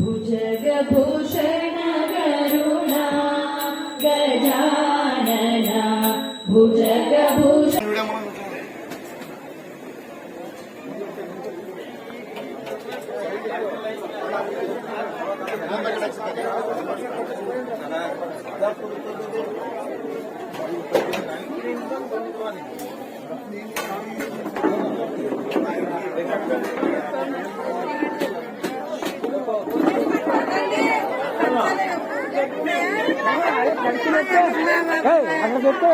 भुजगभूषण करुणा गजानना भुजगभूषण అక్కడ చెప్తే